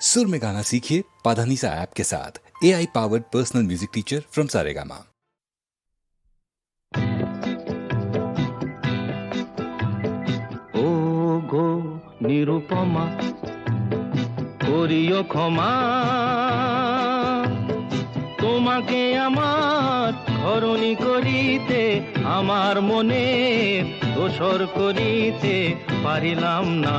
सुर में गाना सीखिए पाधानीसा ऐप के साथ A I powered personal music teacher from Saregama ও গো নিরুপমা করিও ক্ষমা তোমাকে আমার ধরণী করিতে আমার মনে দোসর করিতে পারিলাম না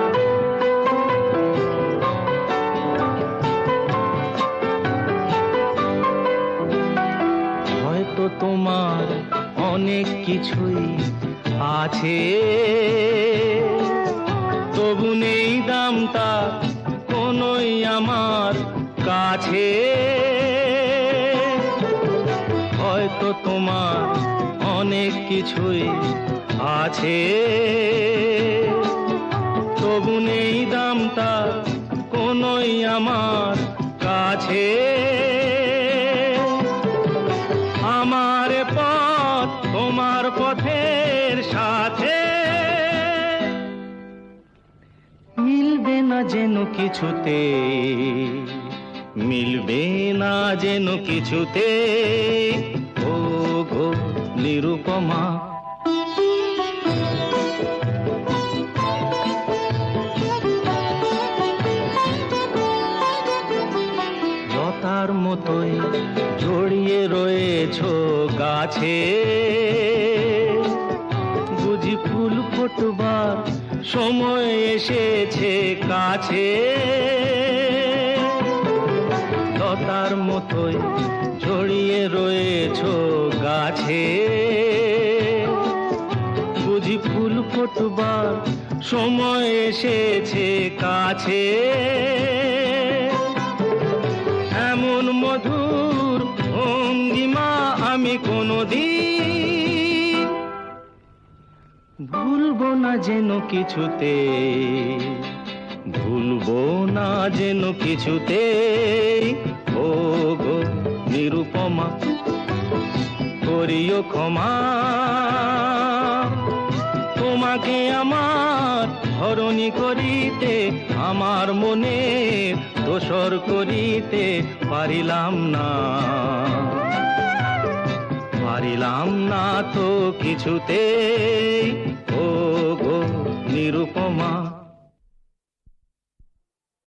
হয়তো তোমার অনেক কিছুই আছে। তবু নেই দামটা কোনই আমার কাছে। হয়তো তোমার অনেক কিছুই আছে। তবু নেই দামটা কোনই আমার কাছে। তোমার পথের সাথে। মিলবে না যেন কিছুতে, মিলবে না যেন কিছুতে। ও গো নিরুপমা। লতার মতোই জড়িয়ে রয়েছ গাছে। এসেছে কাছে। লতার মতোই জড়িয়ে রয়েছ গাছে। বুঝি ফুল ফোটবার সময় এসেছে কাছে। এমন মধুর ভঙ্গিমা আমি কোনোদিন ভুলবো না যেন কিছুতে, ভুলবো না যেন কিছুতে। ও গো নিরুপমা, করিও ক্ষমা। তোমাকে আমার ধরণী করিতে, আমার মনে দোসর করিতে পারিলাম না। পারিলাম না তো কিছুতে।